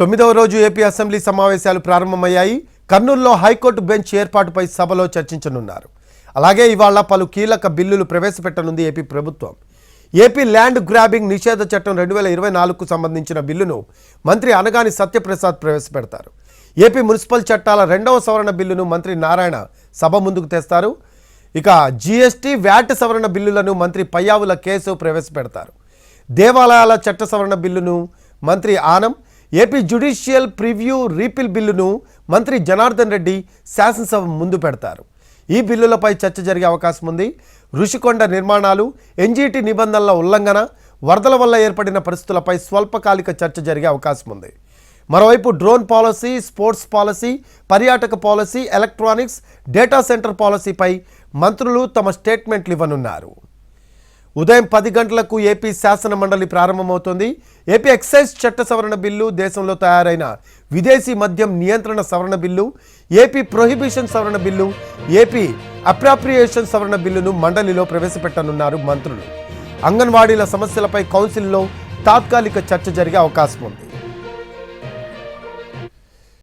తొమ్మిదవ రోజు AP assembly సమావేశాలు ప్రారంభమయ్యాయి. కర్నూలులో హైకోర్టు బెంచ్ ఏర్పాటుపై సభలో చర్చించనున్నారు. అలాగే ఇవాళ పలు కీలక బిల్లులు ప్రవేశపెట్టనుంది ఏపీ ప్రభుత్వం. ఏపీ ల్యాండ్ గ్రాబింగ్ నిషేధ చట్టం రెండు వేల ఇరవై నాలుగుకు సంబంధించిన బిల్లును మంత్రి అనగాని సత్యప్రసాద్ ప్రవేశపెడతారు. ఏపీ మున్సిపల్ చట్టాల రెండవ సవరణ బిల్లును మంత్రి నారాయణ సభ ముందుకు తెస్తారు. ఇక జీఎస్టీ వ్యాట్ సవరణ బిల్లులను మంత్రి పయ్యావుల కేశవ్ ప్రవేశపెడతారు. దేవాలయాల చట్ట సవరణ బిల్లును మంత్రి Anam AP judicial preview repeal బిల్లును మంత్రి జనార్దన్ రెడ్డి శాసనసభ ముందు పెడతారు. ఈ బిల్లులపై చర్చ జరిగే అవకాశం ఉంది. ఋషికొండ నిర్మాణాలు ఎన్జీటీ నిబంధనల ఉల్లంఘన వరదల వల్ల ఏర్పడిన పరిస్థితులపై స్వల్పకాలిక చర్చ జరిగే అవకాశం ఉంది. మరోవైపు డ్రోన్ పాలసీ స్పోర్ట్స్ పాలసీ పర్యాటక పాలసీ ఎలక్ట్రానిక్స్ డేటా సెంటర్ పాలసీపై మంత్రులు తమ స్టేట్మెంట్లు ఇవ్వనున్నారు. ఉదయం పది గంటలకు ఏపీ శాసన మండలి ప్రారంభమవుతోంది. ఏపీ ఎక్సైజ్ చట్ట సవరణ బిల్లు దేశంలో తయారైన విదేశీ మద్యం నియంత్రణ సవరణ బిల్లు ఏపీ ప్రొహిబిషన్ సవరణ బిల్లు ఏపీ అప్రాప్రియేషన్ సవరణ బిల్లును మండలిలో ప్రవేశపెట్టనున్నారు మంత్రులు. అంగన్వాడీల సమస్యలపై కౌన్సిల్లో తాత్కాలిక చర్చ జరిగే అవకాశం ఉంది.